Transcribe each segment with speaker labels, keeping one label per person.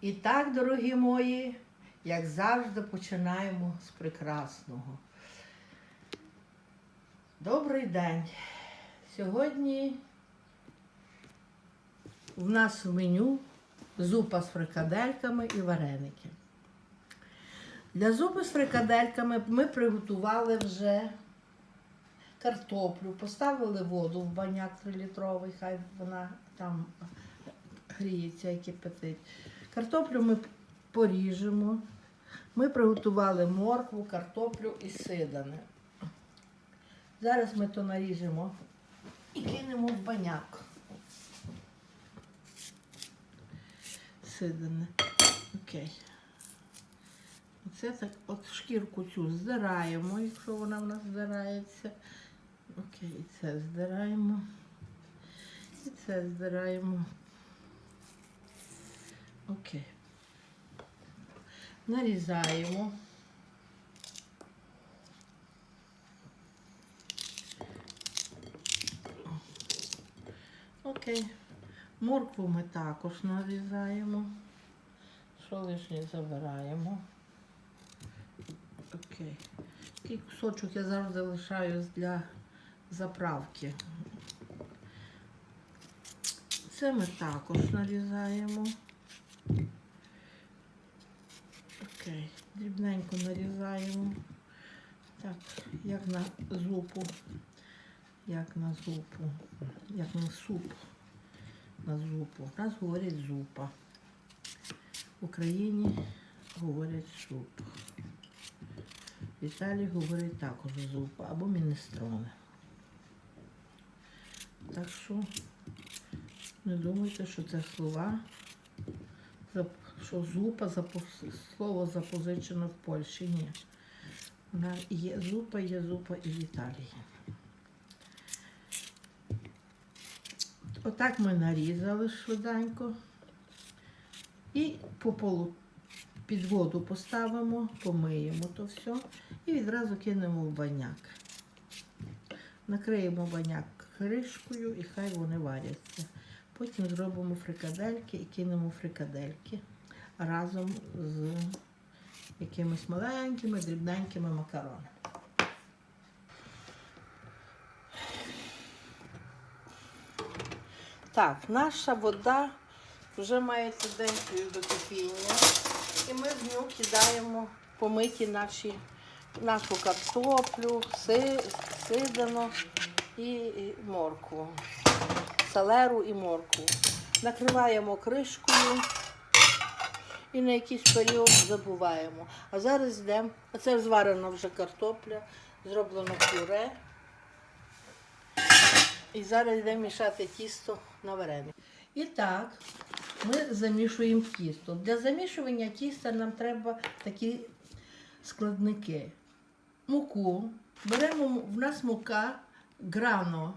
Speaker 1: І так, дорогі мої, як завжди, починаємо з прекрасного. Добрий день. Сьогодні в нас в меню зупа з фрикадельками і вареники. Для зупи з фрикадельками ми приготували вже картоплю, поставили воду в баняк 3-літровий, хай вона там гріється і кипятить. Картоплю ми поріжемо. Ми приготували моркву, картоплю і сидане. Зараз ми то наріжемо і кинемо в баняк. Сидане. Окей. Оце так от шкірку цю здираємо, якщо вона в нас здирається. Окей, і це здираємо. І це здираємо. Окей. Нарізаємо. Окей. Моркву ми також нарізаємо. Що лишнє забираємо. Окей. Такий кусочок я завжди лишаю для заправки. Це ми також нарізаємо. Окей, дрібненько нарізаємо. Так, як на зупу. Як на зупу. Як на суп. На зупу. У нас говорять зупа. В Україні говорять суп. В Італії говорять також зупа або мінестроне. Так що не думайте, що це слова, що зупа слово запозичено в Польщі. Ні. Вона є зупа, є зупа і в Італії. Отак ми нарізали швиденько. І по полу під воду поставимо, помиємо то все і відразу кинемо в баняк. Накриємо баняк кришкою і хай вони варяться. Потім зробимо фрикадельки і кинемо фрикадельки разом з якимись маленькими, дрібненькими макаронами. Так, наша вода вже має тенденцію до кипіння. І ми в нього кидаємо помиті наші, нашу картоплю, си, і, і моркву, салеру і моркву. Накриваємо кришкою і на якийсь період забуваємо. А зараз йдемо, а це зварена вже картопля, зроблено пюре. І зараз йдемо мішати тісто на вареник. І так, ми замішуємо тісто. Для замішування тіста нам треба такі складники. Муку. Беремо в нас мука грано.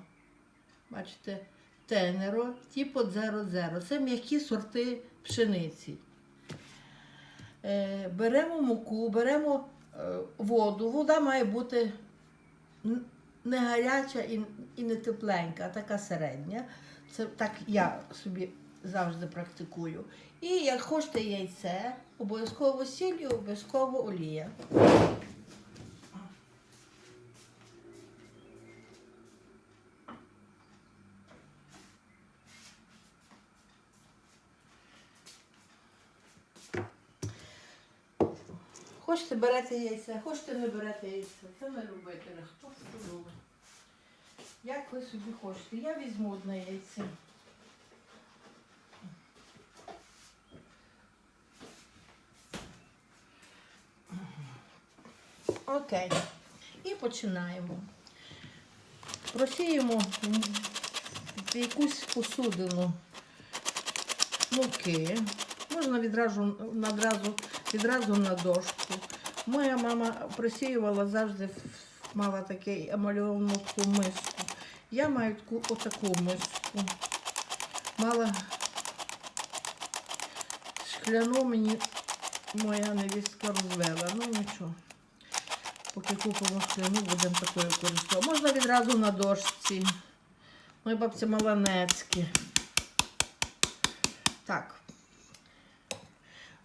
Speaker 1: Бачите, тенеро, типу 00. Це м'які сорти пшениці. Е, беремо муку, беремо е, воду. Вода має бути не гаряча і, не тепленька, а така середня. Це так я собі завжди практикую. І як хочете яйце, обов'язково сіль обов'язково олія. Хочете берете яйце, хочете не берете яйце. Це не любителя. Хто що любить. Як ви собі хочете. Я візьму одне яйце. Окей. І починаємо. Просіємо в якусь посудину муки. Можна відразу, відразу, відразу на дошку. Моя мама просіювала завжди, мала таку емальовану миску. Я маю таку отаку миску. Мала шкляну мені моя невістка розвела. Ну нічого. Поки купимо шкляну, будемо такою користуватися. Можна відразу на дошці. Моя бабця Маланецькі. Так.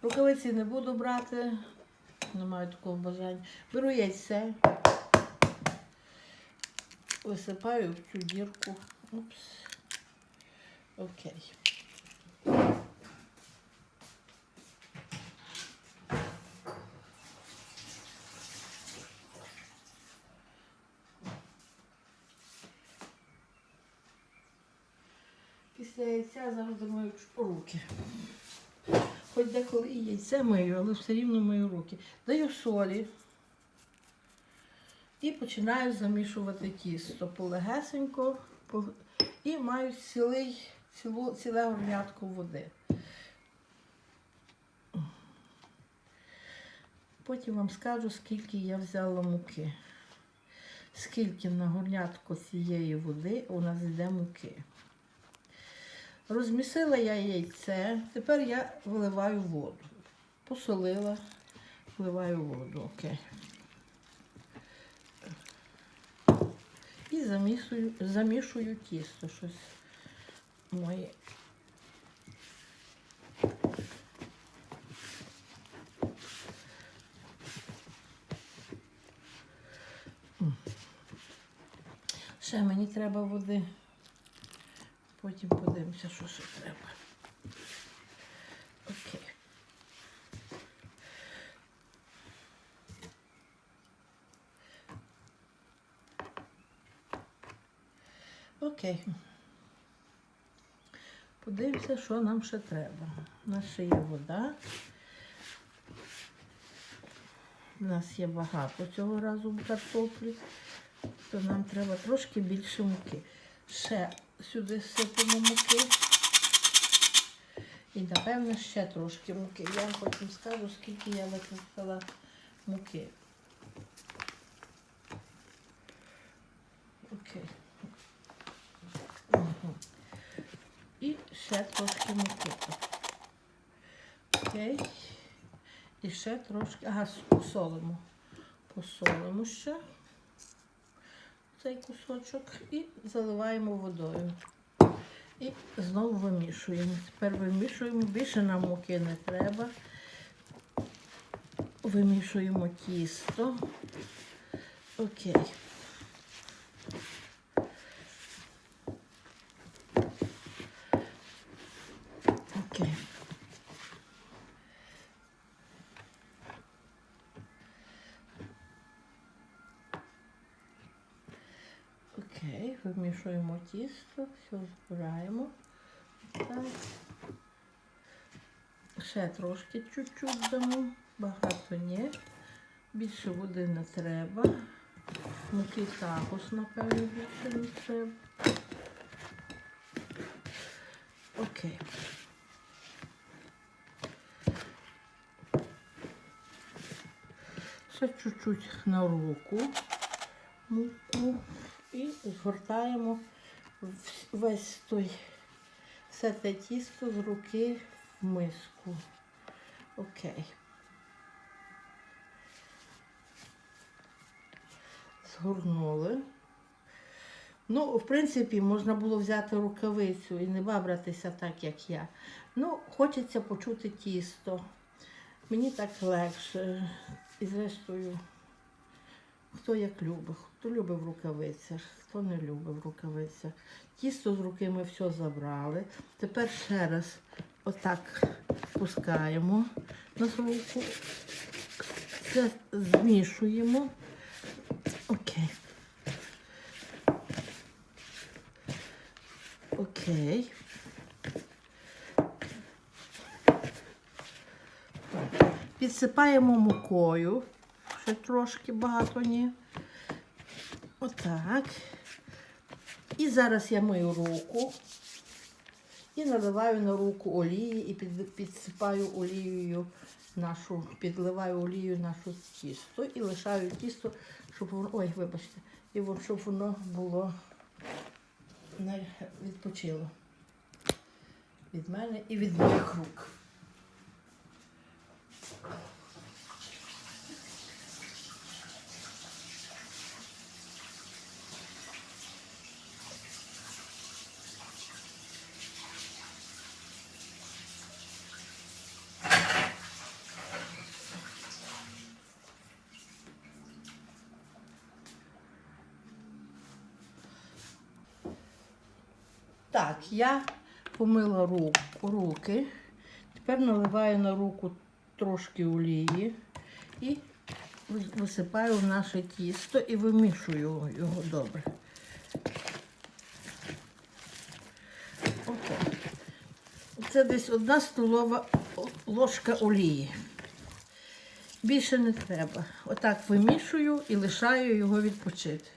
Speaker 1: Рукавиці не буду брати, не маю такого бажання. Беру яйце, висипаю в цю дірку. Упс. Окей. Після яйця завжди мию руки. Хоч деколи і яйце мию, але все рівно мию руки. Даю солі і починаю замішувати тісто полегесенько і маю цілий, цілу, ціле горнятко води. Потім вам скажу, скільки я взяла муки. Скільки на горнятко цієї води у нас йде муки. Розмісила я яйце, тепер я виливаю воду. Посолила, вливаю воду, окей. І замішую, замішую тісто щось моє. Ще мені треба води. Потім подивимося, що ще треба. Окей. Окей. Подивимося, що нам ще треба. У нас ще є вода. У нас є багато цього разу картоплі, то нам треба трошки більше муки. Ще сюди сипемо муки. І, напевно, ще трошки муки. Я вам потім скажу, скільки я використала муки. Окей. І ще трошки муки. Окей. І ще трошки. Ага, посолимо. Посолимо ще цей кусочок і заливаємо водою. І знову вимішуємо. Тепер вимішуємо, більше нам муки не треба. Вимішуємо тісто. Окей. Окей, тісто, все збираємо. Так. Ще трошки чуть-чуть дамо, багато ні. Більше води не треба. Муки також, напевно, більше не треба. Окей. Ще чуть-чуть на руку муку і згортаємо весь той все те тісто з руки в миску. Окей. Згорнули. Ну, в принципі, можна було взяти рукавицю і не бабратися так, як я. Ну, хочеться почути тісто. Мені так легше. І зрештою, хто як любить, хто любить в рукавицях, хто не любить в рукавицях. Тісто з руки ми все забрали. Тепер ще раз отак пускаємо на руку. Це змішуємо. Окей. Окей. Підсипаємо мукою. Ще трошки багато ні. Отак. І зараз я мию руку і наливаю на руку олії і під, підсипаю олією нашу, підливаю олією нашу тісто і лишаю тісто, щоб воно. Ой, вибачте, і вон, щоб воно було відпочило від мене і від моїх рук. Так, я помила руки. Тепер наливаю на руку трошки олії і висипаю в наше тісто і вимішую його добре. Отак. Це десь одна столова ложка олії. Більше не треба. Отак вимішую і лишаю його відпочити.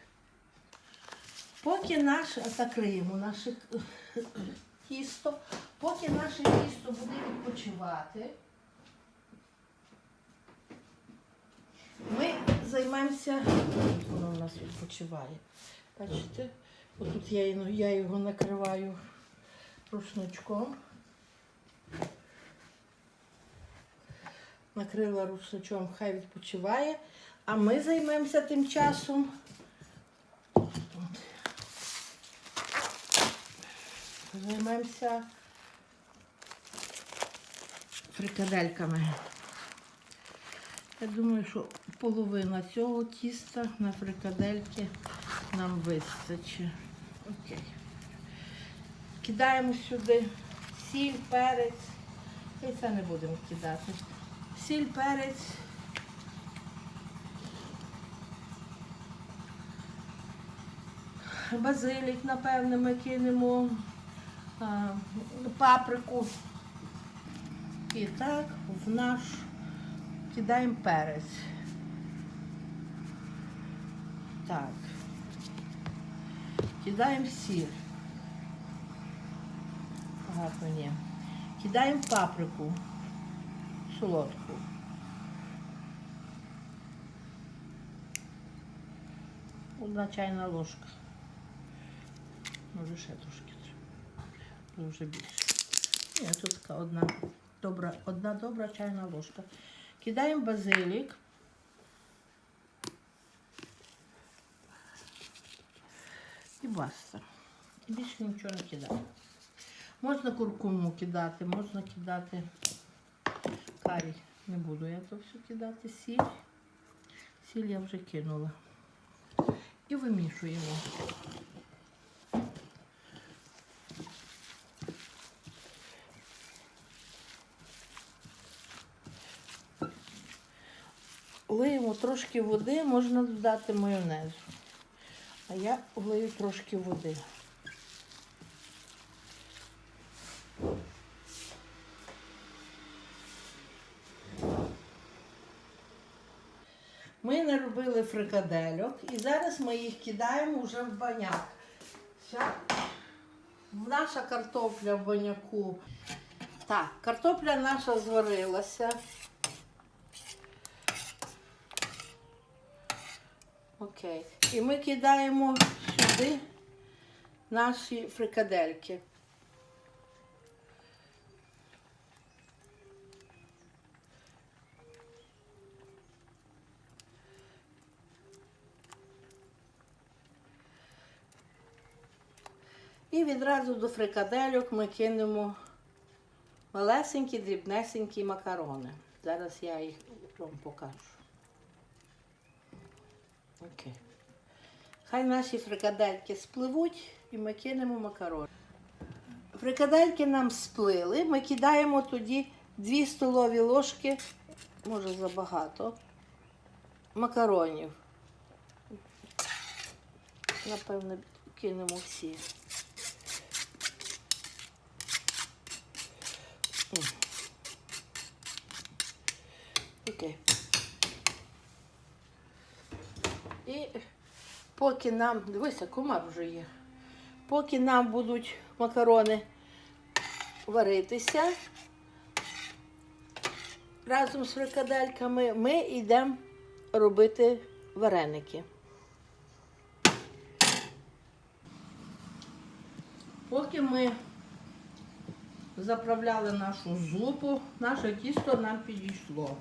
Speaker 1: Поки наше, закриємо наше е, тісто, поки наше тісто буде відпочивати, ми займемося, Тут воно у нас відпочиває. Бачите, отут я його накриваю рушничком. Накрила рушничком, хай відпочиває. А ми займемося тим часом. Займемося фрикадельками. Я думаю, що половина цього тіста на фрикадельки нам вистачить. Окей. Кидаємо сюди сіль, перець. І це не будемо кидати. Сіль, перець. Базилік, напевно, ми кинемо паприку. І так в наш кидаємо перець. Так. Кидаємо сіль. Багато ні. Кидаємо паприку солодку. Одна чайна ложка. Може ще трошки. Може більше. Ні, тут така одна добра, одна добра чайна ложка. Кидаємо базилік. І баста. І більше нічого не кидаємо. Можна куркуму кидати, можна кидати карі. Не буду я то все кидати. Сіль. Сіль я вже кинула. І вимішуємо. Лиємо трошки води, можна додати майонезу. А я влию трошки води. Ми наробили фрикадельок і зараз ми їх кидаємо вже в баняк. Наша картопля в баняку. Так, картопля наша зварилася. Окей. І ми кидаємо сюди наші фрикадельки. І відразу до фрикадельок ми кинемо малесенькі, дрібнесенькі макарони. Зараз я їх вам покажу. Окей. Хай наші фрикадельки спливуть і ми кинемо макарони. Фрикадельки нам сплили, ми кидаємо тоді 2 столові ложки, може забагато, макаронів. Напевно, кинемо всі. Окей. І поки нам, дивися, комар вже є. Поки нам будуть макарони варитися разом з фрикадельками, ми йдемо робити вареники. Поки ми заправляли нашу зупу, наше тісто нам підійшло.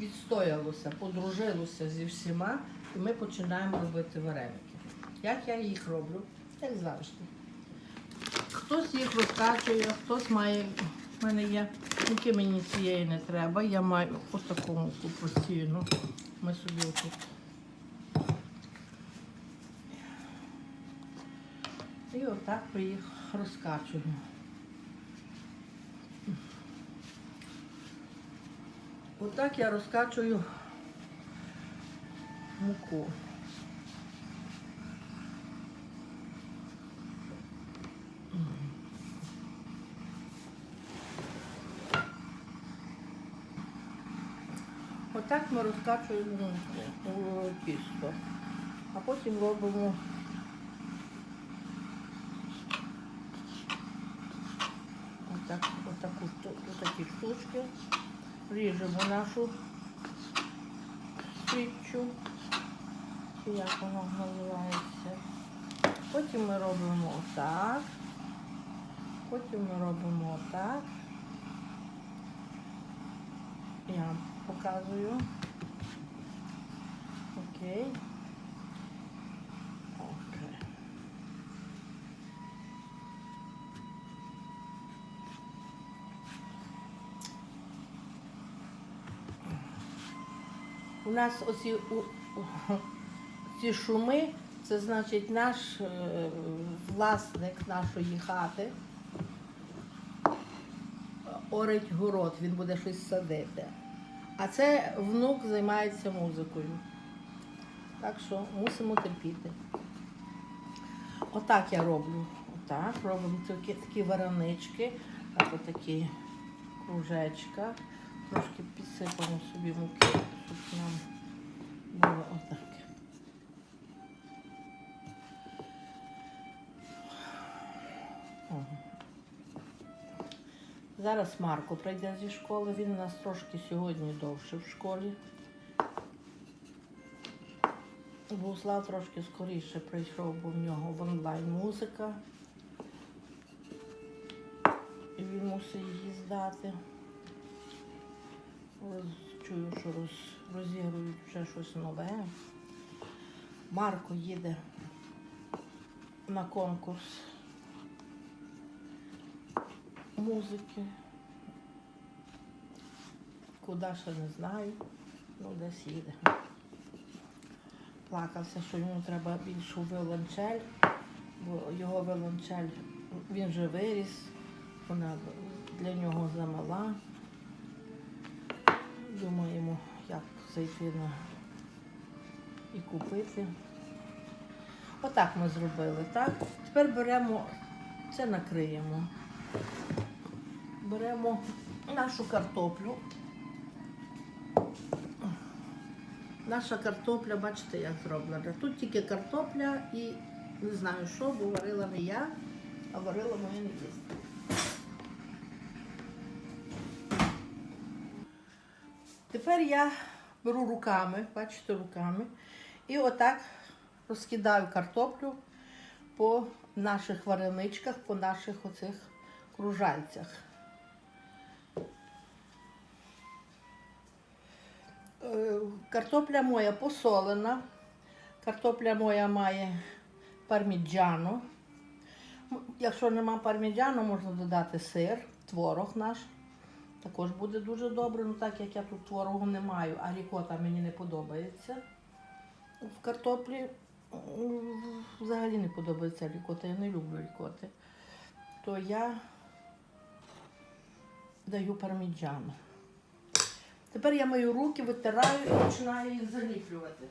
Speaker 1: Відстоялося, подружилося зі всіма, і ми починаємо робити вареники. Як я їх роблю? Як завжди. Хтось їх розкачує, хтось має. У мене є, тільки мені цієї не треба. Я маю ось таку постійну. Ми собі отут. І отак ми їх розкачуємо. Отак я розкачую муку. Отак ми розкачуємо муку, о, тісто, а потім робимо отак, отаку, отакі штучки, ріжемо нашу свічу, чи як воно називається. Потім ми робимо отак, потім ми робимо отак. Я вам показую. Окей. У нас оці у, ці шуми, це значить наш е, власник нашої хати орить город, він буде щось садити. А це внук займається музикою. Так що мусимо терпіти. Отак я роблю. Отак, робимо такі, такі варанички, так отакі кружечка. Трошки підсипаємо собі муки, щоб нам було отак. Зараз Марко прийде зі школи, він у нас трошки сьогодні довше в школі. Буслав трошки скоріше прийшов, бо в нього в онлайн музика. І він мусить її здати. Роз- Чую, що роз, розігрують вже щось нове. Марко їде на конкурс музики. Куди ще не знаю, ну десь їде. Плакався, що йому треба більшу виолончель, бо його виолончель, він вже виріс, вона для нього замала. Думаємо, як зайти на і купити. Отак ми зробили, так? Тепер беремо, це накриємо. Беремо нашу картоплю. Наша картопля, бачите, як зроблена. Тут тільки картопля і не знаю що, бо варила не я, а варила моя невістка. Тепер я беру руками, бачите, руками, і отак розкидаю картоплю по наших вареничках, по наших оцих кружальцях. Е, Картопля моя посолена. Картопля моя має парміджано. М, Якщо нема парміджано, можна додати сир, творог наш. Також буде дуже добре, ну так як я тут творогу не маю, а рікота мені не подобається. В картоплі взагалі не подобається рікота, я не люблю рікоти. То я даю парміджано. Тепер я мою руки витираю і починаю їх заліплювати.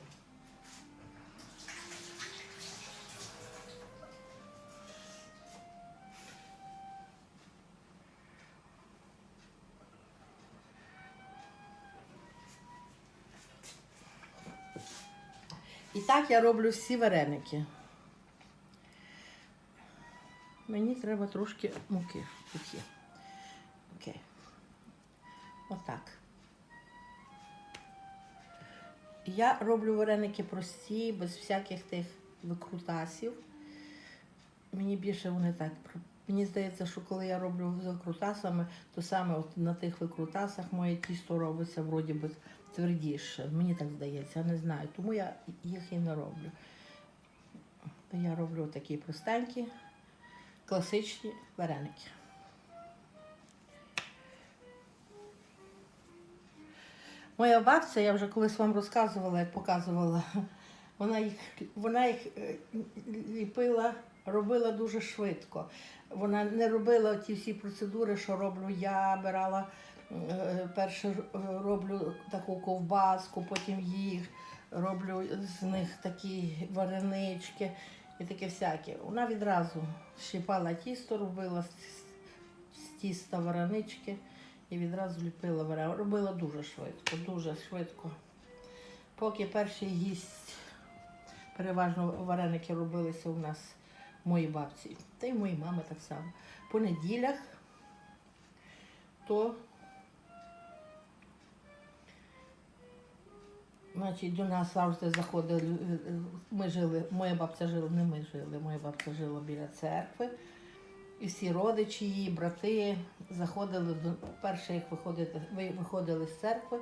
Speaker 1: Так я роблю всі вареники. Мені треба трошки муки. Тут є. Окей. Отак. Я роблю вареники прості, без всяких тих викрутасів. Мені більше вони так. Мені здається, що коли я роблю з викрутасами, то саме от на тих викрутасах моє тісто робиться вроді би твердіше. Мені так здається, я не знаю. Тому я їх і не роблю. Я роблю такі простенькі, класичні вареники. Моя бабця, я вже колись вам розказувала, як показувала, вона їх, вона їх е, ліпила робила дуже швидко. Вона не робила ті всі процедури, що роблю я, брала е, перше е, роблю таку ковбаску, потім їх, роблю з них такі варенички і таке всяке. Вона відразу щипала тісто, робила з, тіста варенички і відразу ліпила варенички. Робила дуже швидко, дуже швидко. Поки перший гість, переважно вареники робилися у нас моїй бабці, та й моїй мами так само. По неділях то значить, до нас завжди заходили, е, е, ми жили, моя бабця жила, не ми жили, моя бабця жила біля церкви. І всі родичі її, брати заходили до перше, як виходити, ви- виходили з церкви,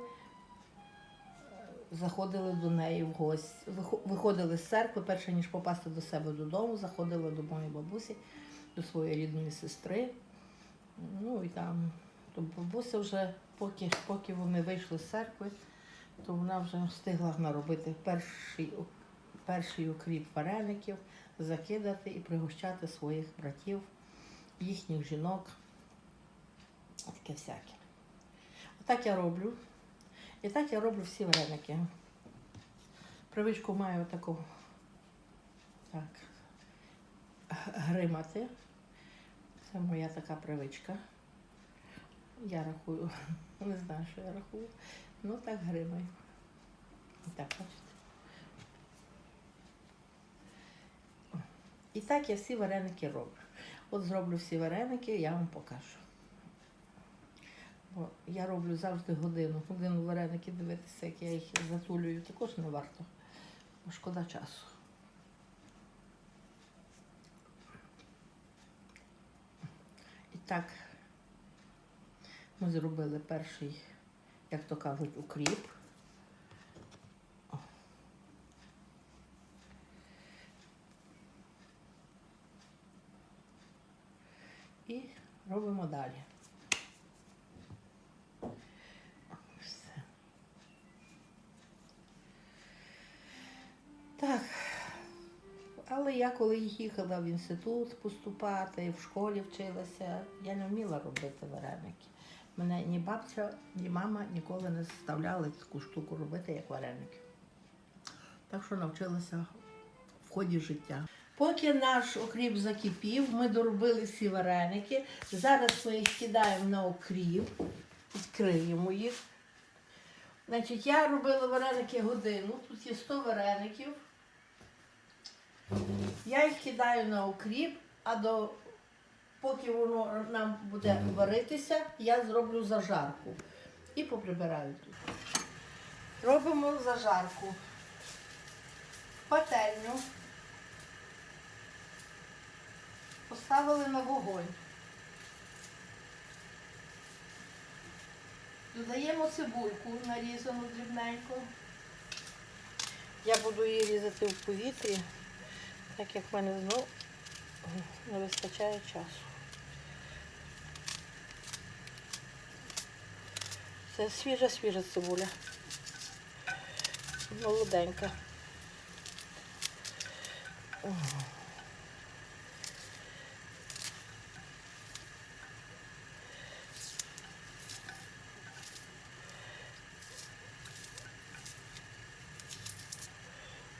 Speaker 1: заходили до неї в гості. Виходили з церкви, перше ніж попасти до себе додому, заходили до моєї бабусі, до своєї рідної сестри. Ну і там, то бабуся вже, поки, поки вони вийшли з церкви, то вона вже встигла наробити перший, перший окріп вареників, закидати і пригощати своїх братів, їхніх жінок. Таке всяке. Отак я роблю. І так я роблю всі вареники. Привичку маю таку так, гримати. Це моя така привичка. Я рахую, не знаю, що я рахую. Ну так гримаю. Так, бачите. І так я всі вареники роблю. От зроблю всі вареники, я вам покажу. Бо я роблю завжди годину. Годину вареники дивитися, як я їх затулюю, також не варто. Бо шкода часу. І так, ми зробили перший, як то кажуть, укріп. І робимо далі. Все. Так. Але я коли їхала в інститут поступати, в школі вчилася, я не вміла робити вареники. Мене ні бабця, ні мама ніколи не заставляли таку штуку робити, як вареники. Так що навчилася в ході життя. Поки наш окріп закипів, ми доробили всі вареники. Зараз ми їх кидаємо на окріп, відкриємо їх. Значить, я робила вареники годину, тут є 100 вареників. Я їх кидаю на окріп, а до поки воно нам буде варитися, я зроблю зажарку і поприбираю тут. Робимо зажарку. Пательню. Поставили на вогонь. Додаємо цибульку нарізану дрібненько. Я буду її різати в повітрі, так як в мене знову не вистачає часу. Це свіжа-свіжа цибуля. Молоденька.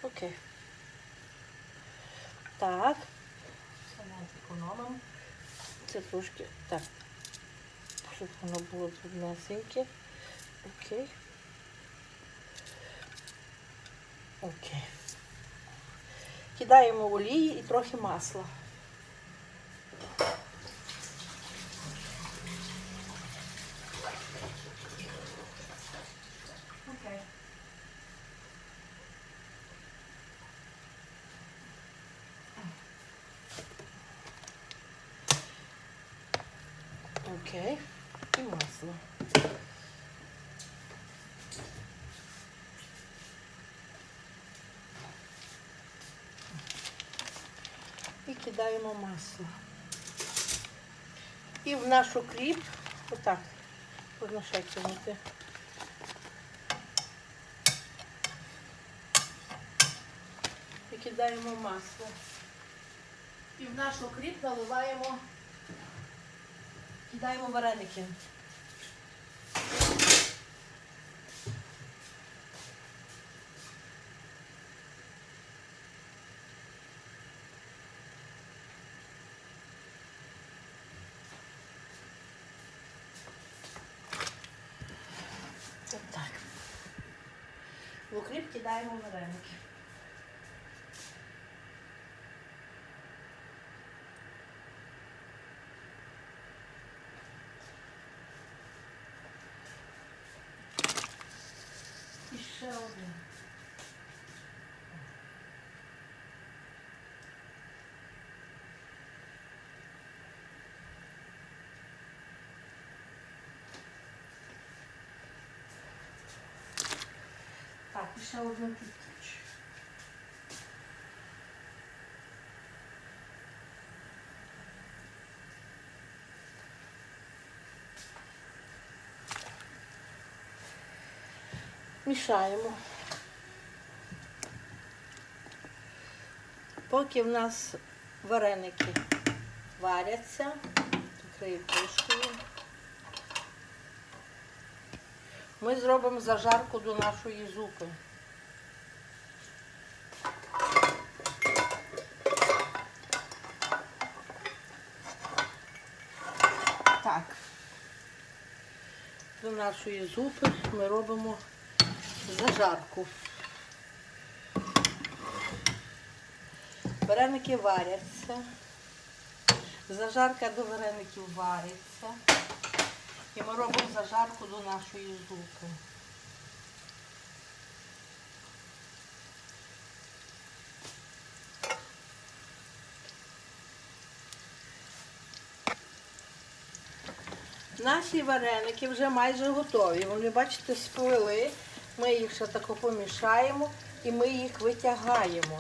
Speaker 1: Окей. Так. Це трошки так. Щоб воно було дрібнесеньке. Окей. Окей. Кидаємо олії і трохи масла. Окей. Окей. І масло. І масло. І в наш окріп, отак, можна ще кинути. Викидаємо масло. І в наш укріп наливаємо, кидаємо вареники. Так. В окріп кидаємо вареники. І ще один. Так, і ще одну кіточку. Мішаємо. Поки в нас вареники варяться, покрию кришкою. Ми зробимо зажарку до нашої зупи. Так. До нашої зупи ми робимо зажарку. Вареники варяться. Зажарка до вареників вариться. І ми робимо зажарку до нашої зупи. Наші вареники вже майже готові. Вони, бачите, сплили. Ми їх ще тако помішаємо і ми їх витягаємо.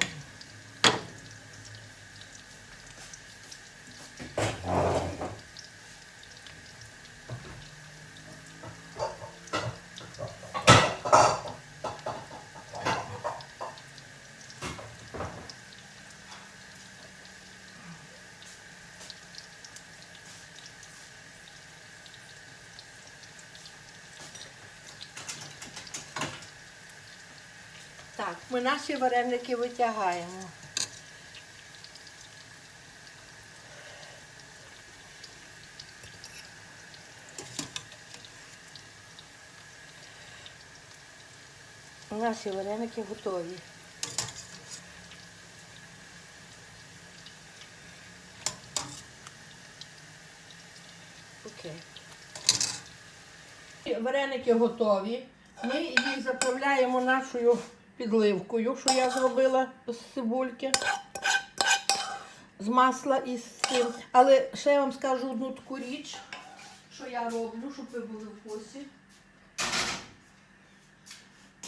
Speaker 1: Так, ми наші вареники витягаємо. Наші вареники готові. Окей. Вареники готові. Ми їх заправляємо нашою підливкою, що я зробила з цибульки, з масла і з цим. Але ще я вам скажу одну таку річ, що я роблю, щоб ви були в курсі.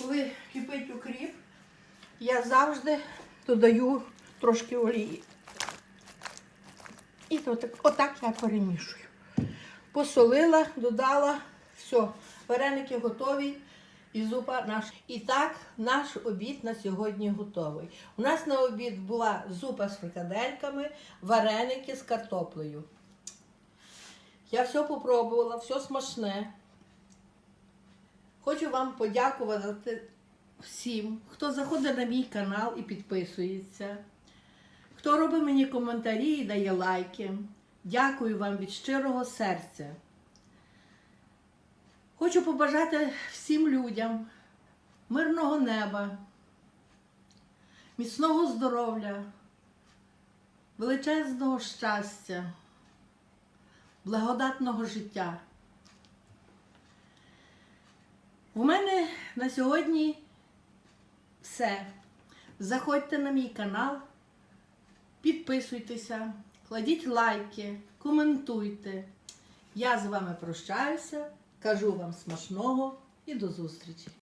Speaker 1: Коли кипить укріп, я завжди додаю трошки олії. І отак, отак я перемішую. Посолила, додала, все, вареники готові. І зупа наш. І так, наш обід на сьогодні готовий. У нас на обід була зупа з фрикадельками, вареники з картоплею. Я все попробувала, все смачне. Хочу вам подякувати всім, хто заходить на мій канал і підписується, хто робить мені коментарі і дає лайки. Дякую вам від щирого серця. Хочу побажати всім людям мирного неба, міцного здоров'я, величезного щастя, благодатного життя. У мене на сьогодні все. Заходьте на мій канал, підписуйтеся, кладіть лайки, коментуйте. Я з вами прощаюся, кажу вам смачного і до зустрічі!